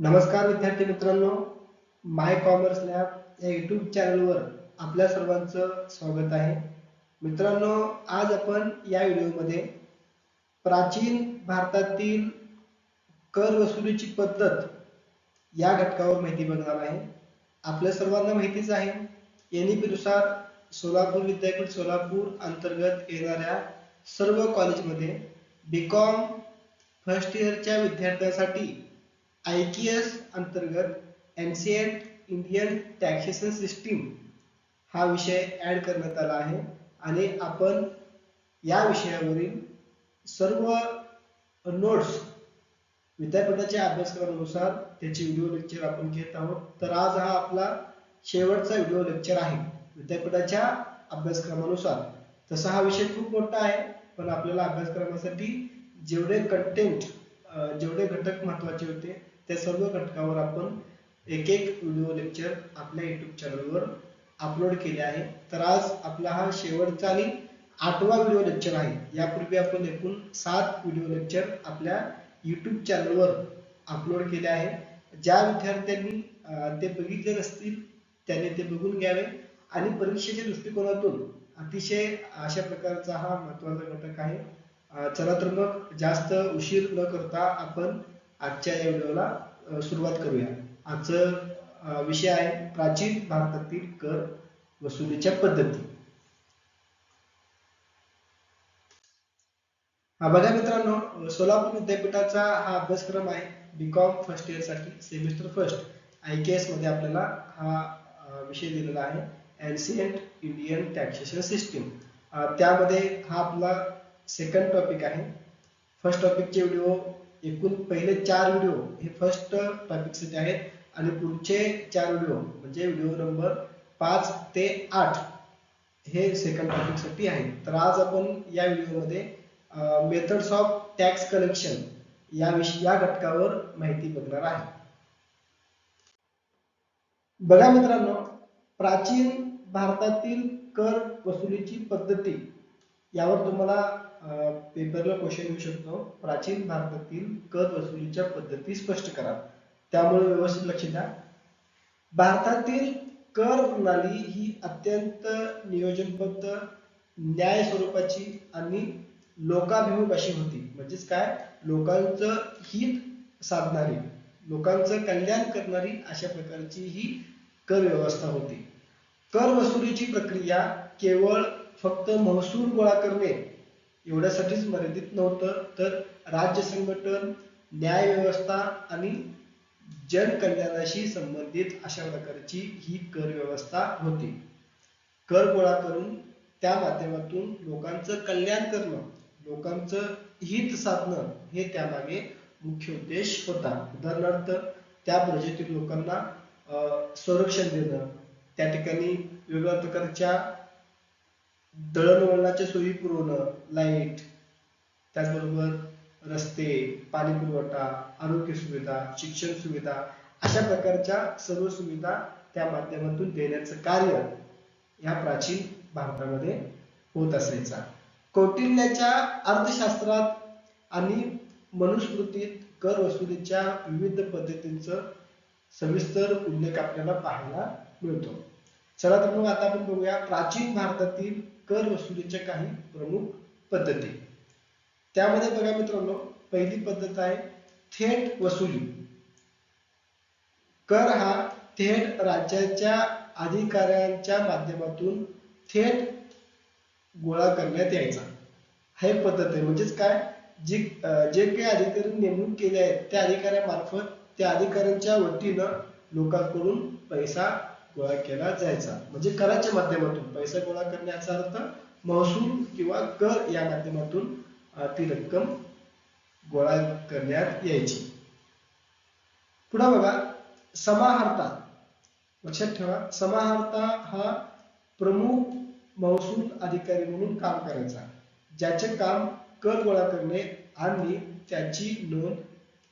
नमस्कार विद्यार्थी मित्रांनो माय कॉमर्स लॅब या युट्यूब चॅनलवर आपल्या सर्वांचं स्वागत आहे. मित्रांनो आज आपण या व्हिडिओमध्ये प्राचीन भारतातील कर वसुलीची पद्धत या घटकावर माहिती बघणार आहे. आपल्या सर्वांना माहितीच आहे NEP नुसार सोलापूर विद्यापीठ सोलापूर अंतर्गत येणाऱ्या सर्व कॉलेजमध्ये बी कॉम फर्स्ट इयरच्या विद्यार्थ्यांसाठी आयकीएस अंतर्गत एनसीएट इंडियन टॅक्सेशन सिस्टीम हा विषय ऍड करण्यात आला आहे आणि आपण या विषयावरील सर्व नोट्स विद्यापीठाच्या अभ्यासक्रमानुसार त्याचे व्हिडिओ लेक्चर आपण घेत आहोत. तर आज हा आपला शेवटचा व्हिडिओ लेक्चर आहे विद्यापीठाच्या अभ्यासक्रमानुसार. तसा हा विषय खूप मोठा आहे पण आपल्याला अभ्यासक्रमासाठी जेवढे कंटेंट जेवढे घटक महत्त्वाचे होते त्या सर्व घटकावर आपण एक एक व्हिडिओ लेक्चर आपल्या युट्यूब चॅनलवर अपलोड केले आहे. तर आज आपला हा शेवटचा आणि आठवा व्हिडिओ लेक्चर आहे. यापूर्वी आपण एकूण सात व्हिडिओ लेक्चर आपल्या युट्यूब चॅनलवर अपलोड केले आहे. ज्या विद्यार्थ्यांनी ते बघितले नसतील त्यांनी ते बघून घ्यावे. आणि परीक्षेच्या दृष्टिकोनातून अतिशय अशा प्रकारचा हा महत्त्वाचा घटक आहे. चला तर मग जास्त उशीर न करता आपण आजच्या या व्हिडिओला सुरुवात करूया. आजचं विषय आहे प्राचीन भारतातील कर वसुलीच्या पद्धती. हा बघा मित्रांनो सोलापूर विद्यापीठाचा हा अभ्यासक्रम आहे बी कॉम फर्स्ट इयरसाठी सेमिस्टर फर्स्ट आय के एसमध्ये आपल्याला हा विषय दिलेला आहे एन्सियंट इंडियन टॅक्सेशन सिस्टीम त्यामध्ये हा आपला सेकंड टॉपिक आहे. फर्स्ट टॉपिकचे व्हिडिओ एकूण पहिले चार व्हिडिओ हे फर्स्ट टॉपिकसाठी आहेत आणि पुढचे चार व्हिडिओ म्हणजे व्हिडिओ नंबर पाच ते आठ हे सेकंड टॉपिकसाठी आहेत. तर आज आपण या व्हिडिओमध्ये मेथड्स ऑफ टॅक्स कलेक्शन या विषय या घटकावर माहिती बघणार आहे. बघा मित्रांनो प्राचीन भारतातील कर वसुलीची पद्धती यावर तुम्हाला पेपरला क्वेश्चन येऊ शकतो. प्राचीन भारतातील कर वसुलीच्या पद्धती स्पष्ट करा. त्यामुळे व्यवस्थित लक्ष द्या. भारतातील कर प्रणाली ही अत्यंत नियोजनबद्ध न्याय स्वरूपाची आणि लोकाभिमुख अशी होती. म्हणजेच काय? लोकांचं हित साधणारी लोकांचं कल्याण करणारी अशा प्रकारची ही कर व्यवस्था होती. कर वसुलीची प्रक्रिया केवळ फक्त महसूल गोळा करणे एवढ्यासाठीच मर्यादित नव्हतं. तर राज्य संघटन न्याय व्यवस्था आणि जनकल्याणाशी संबंधित अशा प्रकारची ही कर व्यवस्था होती. कर गोळा करून त्या माध्यमातून लोकांचं कल्याण करणं लोकांचं हित साधणं हे त्यामागे मुख्य उद्देश होता. उदाहरणार्थ त्या प्रजेतील लोकांना संरक्षण देणं त्या ठिकाणी वेगवेगळ्या प्रकारच्या दळणवळणाच्या सोयी पुरवणं लाइट त्याचबरोबर रस्ते पाणी पुरवठा आरोग्य सुविधा शिक्षण सुविधा अशा प्रकारच्या सर्व सुविधा त्या माध्यमातून देण्याचं कार्य या प्राचीन भारतामध्ये होत असायचा. कौटिल्याच्या अर्थशास्त्रात आणि मनुस्मृतीत कर वसुलीच्या विविध पद्धतींचं सविस्तर उल्लेख आपल्याला पाहायला मिळतो. चला तर मग आता आपण बघूया प्राचीन भारतातील कर वसुलीच्या काही प्रमुख पद्धती. त्यामध्ये बघा मित्रांनो पहिली पद्धत आहे थेट वसुली. कर हा थेट राज्याच्या अधिकाऱ्यांच्या माध्यमातून थेट गोळा करण्यात यायचा. हे पद्धत आहे. म्हणजेच काय? जे जे काही अधिकारी नेमणूक केले आहेत त्या अधिकाऱ्यामार्फत त्या अधिकाऱ्यांच्या वतीनं लोकांकडून पैसा गोळा केला जायचा. म्हणजे कराच्या माध्यमातून पैसा गोळा करण्याचा अर्थ महसूल किंवा कर या माध्यमातून ती रक्कम गोळा करण्यात यायची. पुढे बघा समाहर्ता. लक्षात ठेवा समाहर्ता हा प्रमुख महसूल अधिकारी म्हणून काम करायचा. ज्याचे काम कर गोळा करणे आणि त्याची नोंद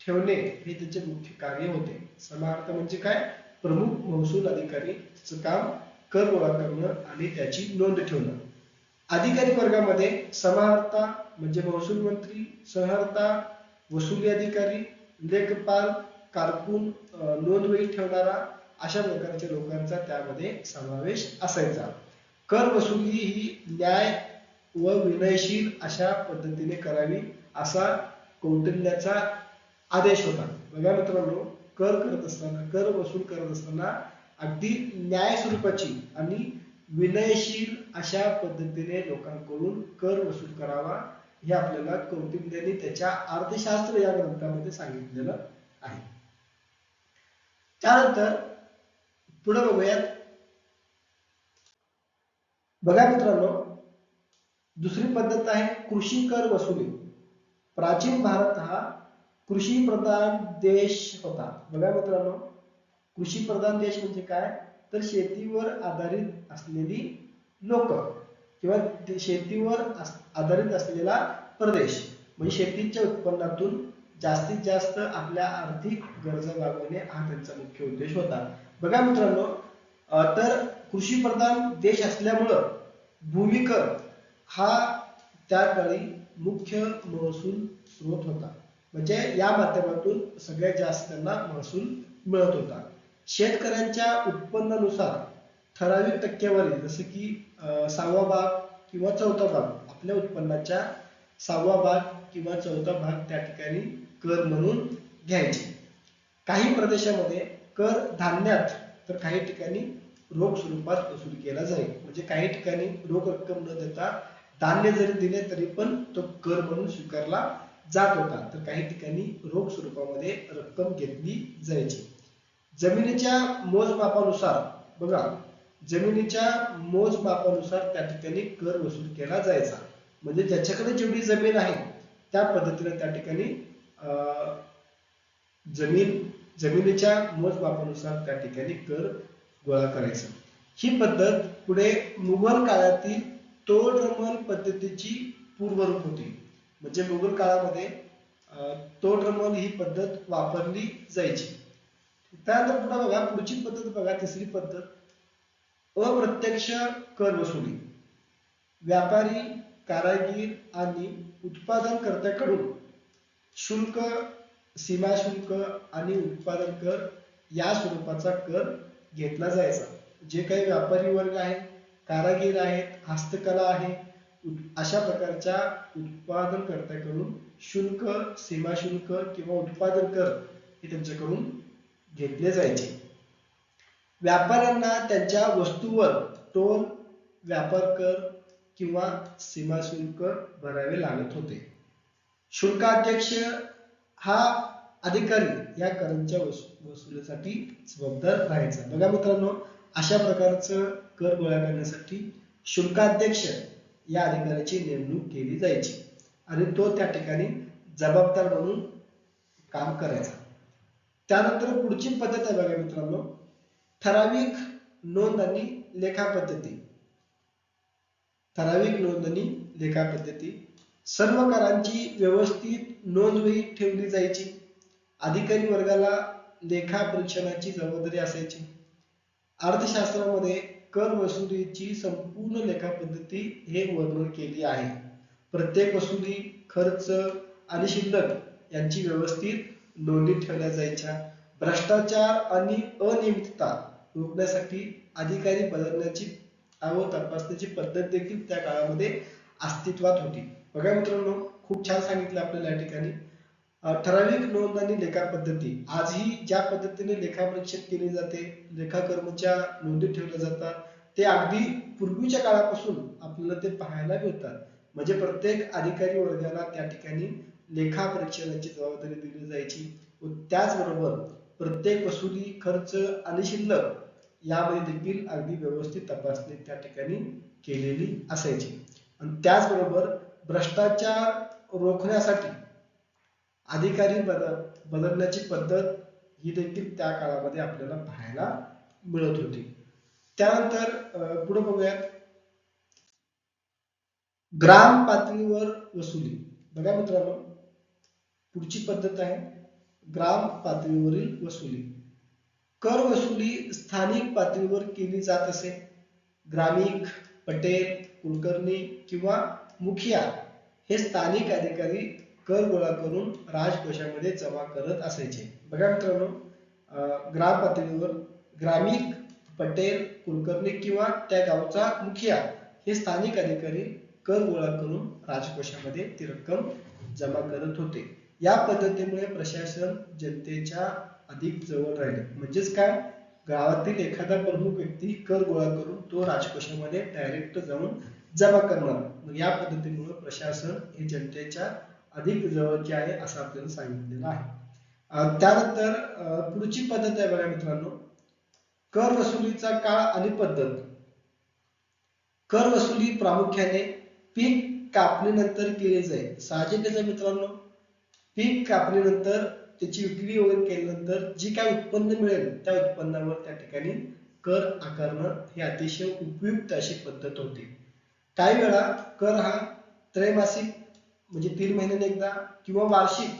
ठेवणे हे त्याचे मुख्य कार्य होते. समाहर्ता म्हणजे काय? प्रमुख महसूल अधिकारी काम कर गोळा करणं आणि त्याची नोंद ठेवणं. अधिकारी वर्गामध्ये समाहर्ता म्हणजे महसूल मंत्री सहर्ता वसुली अधिकारी लेखपाल कारकून नोंदवही ठेवणारा अशा प्रकारच्या लोकांचा त्यामध्ये समावेश असायचा. कर वसुली ही न्याय व विनयशील अशा पद्धतीने करावी असा कौटिल्याचा आदेश होता. बघा मित्रांनो कर करत असताना कर वसूल करत असताना अगदी न्याय स्वरूपाची आणि विनयशील अशा पद्धतीने लोकांकडून कर वसूल करावा हे आपल्याला कौटिल्याने त्याच्या अर्थशास्त्र या ग्रंथामध्ये सांगितलेलं आहे. त्यानंतर पुढे बघूयात. बघा मित्रांनो दुसरी पद्धत आहे कृषी कर वसुली. प्राचीन भारत हा कृषी प्रधान देश होता. बघा मित्रांनो कृषी प्रधान देश म्हणजे काय? तर शेतीवर आधारित असलेली लोक किंवा शेतीवर आधारित असलेला प्रदेश. म्हणजे शेतीच्या उत्पन्नातून जास्तीत जास्त आपल्या आर्थिक गरजा भागवणे हा त्यांचा मुख्य उद्देश होता. बघा मित्रांनो तर कृषी प्रधान देश असल्यामुळं भूमिकर हा त्या काळी मुख्य महसूल स्रोत होता. म्हणजे या माध्यमातून सगळ्यात जास्त त्यांना महसूल मिळत होता. शेतकऱ्यांच्या उत्पन्नानुसार ठराविक टक्केवारी जसं की सहावा भाग किंवा चौथा भाग आपल्या उत्पन्नाच्या सहावा भाग किंवा चौथा भाग त्या ठिकाणी कर म्हणून घ्यायचे. काही प्रदेशामध्ये कर धान्यात तर काही ठिकाणी रोख स्वरूपात वसूल केला जाईल. म्हणजे काही ठिकाणी रोख रक्कम न देता धान्य जरी दिले तरी पण तो कर म्हणून स्वीकारला जात होता तर काही ठिकाणी रोख स्वरूपामध्ये रक्कम घेतली जायची. जमिनीच्या मोजमापानुसार बघा जमिनीच्या मोजमापानुसार त्या ठिकाणी कर वसूल केला जायचा. म्हणजे ज्याच्याकडे जेवढी जमीन आहे त्या पद्धतीने त्या ठिकाणी अं, जमीन जमिनीच्या मोजमापानुसार त्या ठिकाणी कर गोळा करायचा. ही पद्धत पुढे मुघल काळातील तोडरमन पद्धतीची पूर्वरूप होती. म्हणजे मुघल काळामध्ये अं, तोडरमल ही पद्धत वापरली जायची. त्यानंतर पुन्हा बघा पुढची पद्धत बघा तिसरी पद्धत. अप्रत्यक्ष कर वसुली. व्यापारी कारागीर आणि उत्पादनकर्त्याकडून शुल्क सीमा शुल्क आणि उत्पादन कर या स्वरूपाचा कर घेतला जायचा. जे काही व्यापारी वर्ग आहे कारागीर आहेत हस्तकला आहे अशा प्रकारच्या उत्पादनकर्त्याकडून शुल्क सीमा शुल्क किंवा उत्पादन कर हे त्यांच्याकडून घेतले जायचे. व्यापाऱ्यांना त्यांच्या वस्तूवर टोल व्यापार कर किंवा सीमा शुल्क भरावे लागत होते. शुल्काध्यक्ष हा अधिकारी या करांच्या वसुलीसाठी जबाबदार राहायचा. बघा मित्रांनो अशा प्रकारचं कर गोळा करण्यासाठी शुल्काध्यक्ष या अधिकाऱ्याची नेमणूक केली जायची. आणि तो त्या ठिकाणी जबाबदार म्हणून काम करायचा. त्यानंतर पुढची पद्धत आहे बघा मित्रांनो. ठराविक नोंद आणि लेखा पद्धती. ठराविक नोंदणी लेखा पद्धती. सर्व करांची व्यवस्थित नोंदवही ठेवली जायची. अधिकारी वर्गाला लेखा परीक्षणाची जबाबदारी असायची. अर्थशास्त्रामध्ये कर वसुलीची संपूर्ण लेखा पद्धती हे वर्णन केली आहे. प्रत्येक वसुली खर्च आणि शिल्लक यांची व्यवस्थित नोंदी ठेवल्या जायच्या. भ्रष्टाचार आणि अनियमितता रोखण्यासाठी अधिकारी बदलण्याची व तपासण्याची पद्धत देखील त्या काळामध्ये अस्तित्वात होती. बघा मित्रांनो खूप छान सांगितलं आपल्याला या ठिकाणी. ठराविक नोंद आणि लेखा पद्धती. आजही ज्या पद्धतीने लेखा परीक्षण केली जाते लेखा कर्मच्या नोंदी ठेवल्या जातात ते अगदी पूर्वीच्या काळापासून आपल्याला ते पाहायला मिळतात. म्हणजे प्रत्येक अधिकारी वर्गाला त्या ठिकाणी लेखा परीक्षणाची जबाबदारी दिली जायची. व त्याचबरोबर प्रत्येक वसुली खर्च आणि शिल्लक यामध्ये देखील अगदी व्यवस्थित तपासणी त्या ठिकाणी केलेली असायची. आणि त्याचबरोबर भ्रष्टाचार रोखण्यासाठी अधिकारी बदल बदलण्याची पद्धत ही देखील त्या काळामध्ये आपल्याला पाहायला मिळत होती. त्यानंतर पुढे बघूयात. ग्राम पातळीवर वसुली. बघा मित्रांनो पुढची पद्धत आहे. ग्राम पातळीवरील वसुली. कर वसुली स्थानिक पातळीवर केली जात असे. ग्रामीण पटेल कुलकर्णी किंवा मुखिया हे स्थानिक अधिकारी कर गोळा करून राजकोषामध्ये जमा करत असायचे. बघा मित्रांनो ग्राम पातळीवर ग्रामीण पटेल कुलकर्णी किंवा त्या गावचा मुखिया हे स्थानिक अधिकारी कर गोळा करून राजकोषामध्ये ती रक्कम जमा करत होते. या पद्धतीमुळे प्रशासन जनतेच्या अधिक जवळ राहिले. म्हणजेच काय? गावातील एखादा प्रमुख व्यक्ती कर गोळा करून तो राजकोषामध्ये डायरेक्ट जाऊन जमा करणार. मग या पद्धतीमुळे प्रशासन हे जनतेच्या अधिक जवळचे आहे असं आपल्याला सांगितलेलं आहे. त्यानंतर पुढची पद्धत आहे बघा मित्रांनो. कर वसुलीचा काळ आणि पद्धत. कर वसुली प्रामुख्याने पीक कापणीनंतर केली जाईल. साहजिकच आहे मित्रांनो? पीक कापणीनंतर त्याची विक्री वगैरे केल्यानंतर जी काय उत्पन्न मिळेल त्या उत्पन्नावर त्या ठिकाणी कर आकारणं ही अतिशय उपयुक्त अशी पद्धत होती. काही वेळा कर हा त्रैमासिक म्हणजे तीन महिन्याने एकदा किंवा वार्षिक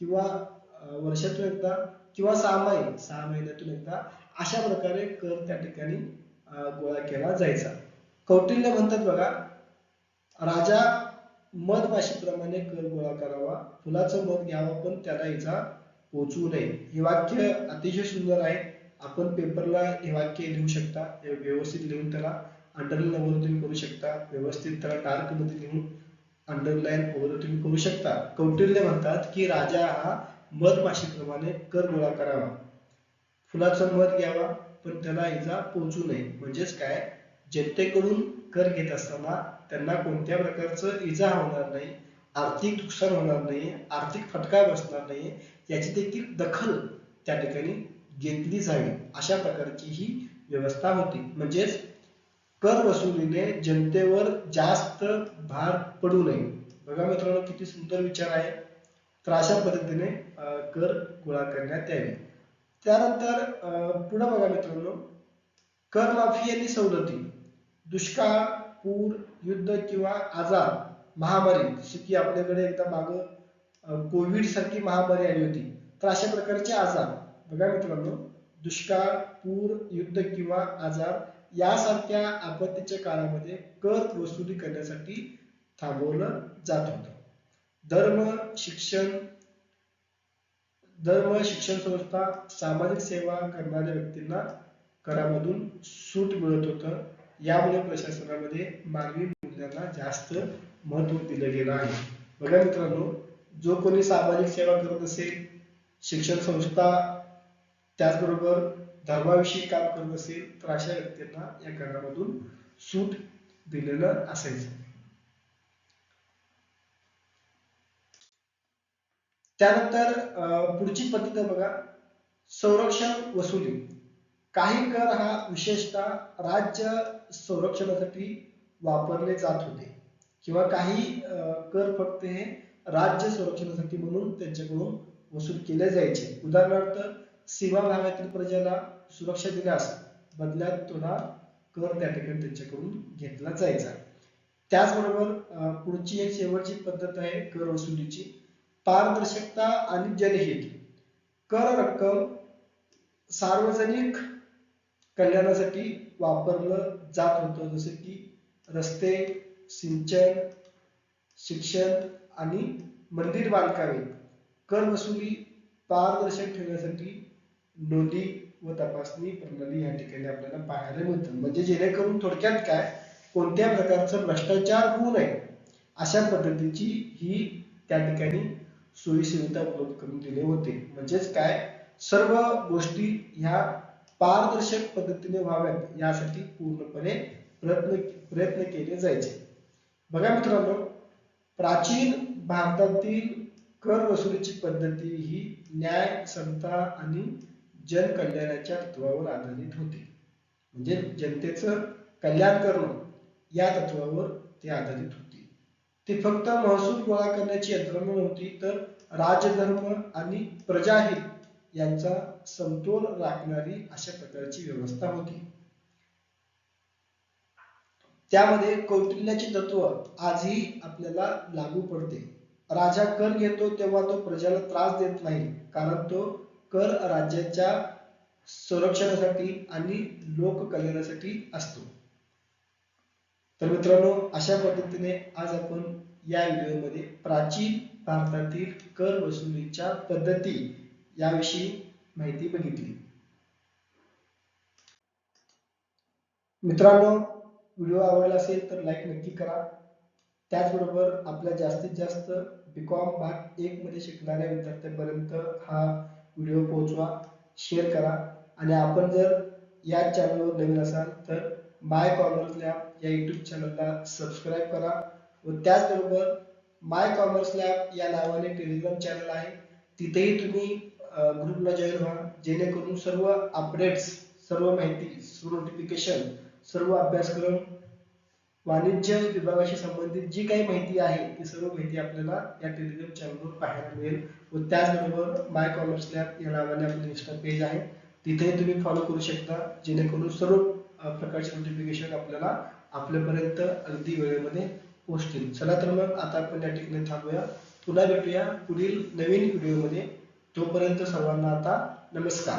किंवा वर्षातून एकदा किंवा सहामाही सहा महिन्यातून एकदा अशा प्रकारे कर त्या ठिकाणी गोळा केला जायचा. कौटिल्य म्हणतात बघा राजा मधमाशीप्रमाणे कर गोळा करावा फुलाचं मध घ्यावं पण त्याला हिचा पोचवू नये. हे वाक्य अतिशय सुंदर आहे. आपण पेपरला हे वाक्य लिहू शकता व्यवस्थित लिहून त्याला अंडरलाईन वगैरे तुम्ही करू शकता व्यवस्थित त्याला डार्कमध्ये लिहून अंडरलाईन वगैरे तुम्ही करू शकता. कौटिल्य म्हणतात की राजा हा मधमाशीप्रमाणे कर गोळा करावा. फुलाचं मध घ्यावा पण त्याला इजा पोहोचू नये. म्हणजेच काय? जनतेकडून कर घेत असताना त्यांना कोणत्या प्रकारचं इजा होणार नाही आर्थिक नुकसान होणार नाही आर्थिक फटका बसणार नाही याची देखील दखल त्या ठिकाणी घेतली जावी. अशा प्रकारची ही व्यवस्था होती. म्हणजेच कर वसुलीने जनतेवर जास्त भार पडू नये. बघा मित्रांनो किती सुंदर विचार आहे. तर अशा पद्धतीने कर गोळा करण्यात यावे. त्यानंतर पुढे बघा मित्रांनो. कर माफी आणि सवलती. दुष्काळ पूर युद्ध किंवा आजार महामारी जसे की आपल्याकडे एकदा माग कोविड सारखी महामारी आली होती. तर अशा प्रकारचे आजार. बघा मित्रांनो. दुष्काळ पूर युद्ध किंवा आजार यासारख्या आपत्तीच्या काळामध्ये कर वसुली करण्यासाठी थांबवलं जात होतं. धर्म शिक्षण धर्म शिक्षण संस्था सामाजिक सेवा करणाऱ्या व्यक्तींना करामधून सूट मिळत होतं. यामुळे प्रशासनामध्ये मानवी मूल्यांना जास्त महत्त्व दिलं गेलं आहे. बघा मित्रांनो जो कोणी सामाजिक सेवा करत असेल शिक्षण संस्था त्याचबरोबर धर्माविषयी काम करत असेल तर अशा व्यक्तींना या करामधून सूट दिलेलं असायचं. त्यानंतर पुढची पद्धत बघा. संरक्षण वसुली. काही कर हा विशेषतः राज्य संरक्षणासाठी वापरले जात होते. किंवा काही अं, कर फक्त हे राज्य संरक्षणासाठी म्हणून त्यांच्याकडून वसूल केले जायचे. उदाहरणार्थ सीमा भागातील प्रजेला सुरक्षा दिल्यास बदल्यात थोडा कर त्या ठिकाणी त्यांच्याकडून घेतला जायचा. त्याचबरोबर पुढची एक शेवटची पद्धत आहे कर वसुलीची. पारदर्शकता आणि जनहित. कर रक्कम सार्वजनिक कल्याणासाठी वापरलं जात होतं जसं की रस्ते सिंचन शिक्षण आणि मंदिर बांधकामे. कर वसुली पारदर्शक ठेवण्यासाठी नोंदी व तपासणी प्रणाली या ठिकाणी आपल्याला पाहायला मिळतं म्हणजे जेणेकरून थोडक्यात काय? कोणत्या प्रकारचं भ्रष्टाचार होऊ नये अशा पद्धतीची ही त्या ठिकाणी सोयीसुविधा उपलब्ध करून दिले होते. म्हणजेच काय? सर्व गोष्टी ह्या पारदर्शक पद्धतीने व्हाव्यात यासाठी पूर्णपणे प्रयत्न प्रयत्न केले जायचे. बघा मित्रांनो प्राचीन भारतातील कर वसुलीची पद्धती ही न्याय समता आणि जनकल्याणाच्या तत्वावर आधारित होते. म्हणजे जनतेचं कल्याण करणं या तत्वावर ती आधारित होती. ती फक्त महसूल गोळा करण्याची यंत्रणा नव्हती तर राजधर्म आणि प्रजाहित यांचा समतोल राखणारी अशा प्रकारची व्यवस्था होती. त्यामध्ये कौटिल्याचे तत्व आजही आपल्याला लागू पडते. राजा कर घेतो तेव्हा तो प्रजाला त्रास देत नाही कारण तो कर राज्याच्या संरक्षणासाठी आणि लोक कल्याणासाठी असतो. तर मित्रांनो अशा पद्धतीने आज आपण या व्हिडिओमध्ये प्राचीन भारतातील कर वसुलीच्या पद्धती याविषयी माहिती बघितली. मित्रांनो व्हिडिओ आवडला असेल तर लाईक नक्की करा. त्याचबरोबर आपल्या जास्तीत जास्त बीकॉम भाग एक मध्ये शिकणाऱ्या विद्यार्थ्यांपर्यंत हा व्हिडिओ पोहोचवा शेअर करा. आणि आपण जर या चॅनलवर नवीन असाल तर माय कॉमर्स लॅब या युट्यूब चॅनलला सबस्क्राईब करा. व त्याचबरोबर माय कॉमर्स लॅब या नावाने टेलिग्राम चॅनल आहे. तिथेही तुम्ही ग्रुपला जॉईन व्हा. जेणेकरून सर्व अपडेट्स सर्व माहिती सर्व नोटिफिकेशन सर्व अभ्यासक्रम वाणिज्य विभागाशी संबंधित जी काही माहिती आहे ती सर्व माहिती आपल्याला या टेलिग्राम चॅनलवर पाहायला मिळेल. व त्याचबरोबर माय कॉमर्स लॅब या नावाने आपलं इंस्टा पेज आहे. तिथेही तुम्ही फॉलो करू शकता. जेणेकरून सर्व प्रकारचे नोटिफिकेशन आपल्याला आपल्यापर्यंत अगदी वेळेमध्ये पोहोचतील. चला तर मग आता आपण या ठिकाणी थांबूया. पुन्हा भेटूया पुढील नवीन व्हिडिओमध्ये तोपर्यंत सर्वांना आता नमस्कार.